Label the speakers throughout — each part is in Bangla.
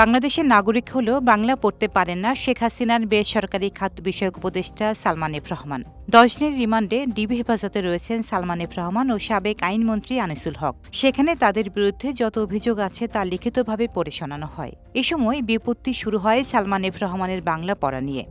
Speaker 1: বাংলাদেশের নাগরিক হলেও বাংলা পড়তে পারেন না শেখ হাসিনার বেসরকারি খাত বিষয়ক উপদেষ্টা সালমান এফ রহমান। দশ দিনের রিমান্ডে ডিবি হেফাজতে রয়েছেন সালমান এফ রহমান ও সাবেক আইনমন্ত্রী আনিসুল হক। সেখানে তাদের বিরুদ্ধে যত অভিযোগ আছে তা লিখিতভাবে পড়ে শোনানো হয়। এ সময় বিপত্তি শুরু হয় সালমান এফ রহমানের বাংলা পড়া নিয়ে।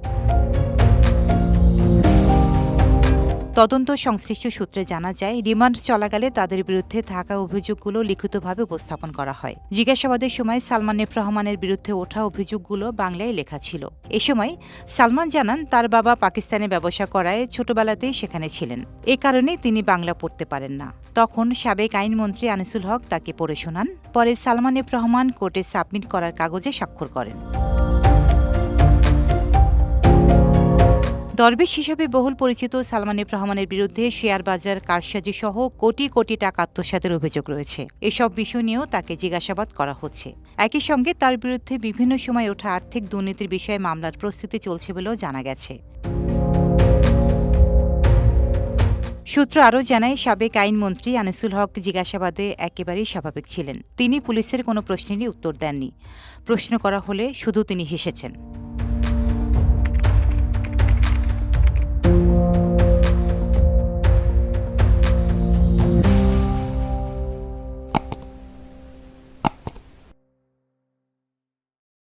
Speaker 1: তদন্ত সংশ্লিষ্ট সূত্রে জানা যায়, রিমান্ড চলাকালে তাদের বিরুদ্ধে থাকা অভিযোগগুলো লিখিতভাবে উপস্থাপন করা হয়। জিজ্ঞাসাবাদের সময় সালমান এফ রহমানের বিরুদ্ধে ওঠা অভিযোগগুলো বাংলায় লেখা ছিল। এ সময় সালমান জানান, তার বাবা পাকিস্তানে ব্যবসা করায় ছোটবেলাতেই সেখানে ছিলেন। এ কারণে তিনি বাংলা পড়তে পারেন না। তখন সাবেক আইনমন্ত্রী আনিসুল হক তাকে পড়ে শোনান। পরে সালমান এফ রহমান কোর্টে সাবমিট করার কাগজে স্বাক্ষর করেন। দরবেশ হিসেবে বহুল পরিচিত সালমান রহমানের বিরুদ্ধে শেয়ার বাজার কারসাজি সহ কোটি কোটি টাকা আত্মসাতের অভিযোগ রয়েছে। এসব বিষয় নিয়েও তাকে জিজ্ঞাসাবাদ করা হচ্ছে। একই সঙ্গে তার বিরুদ্ধে বিভিন্ন সময় ওঠা আর্থিক দুর্নীতির বিষয়ে মামলার প্রস্তুতি চলছে বলেও জানা গেছে। সূত্র আরও জানায়, সাবেক আইনমন্ত্রী আনিসুল হক জিজ্ঞাসাবাদে একেবারেই স্বাভাবিক ছিলেন। তিনি পুলিশের কোনো প্রশ্নেরই উত্তর দেননি। প্রশ্ন করা হলে শুধু তিনি হেসেছেন।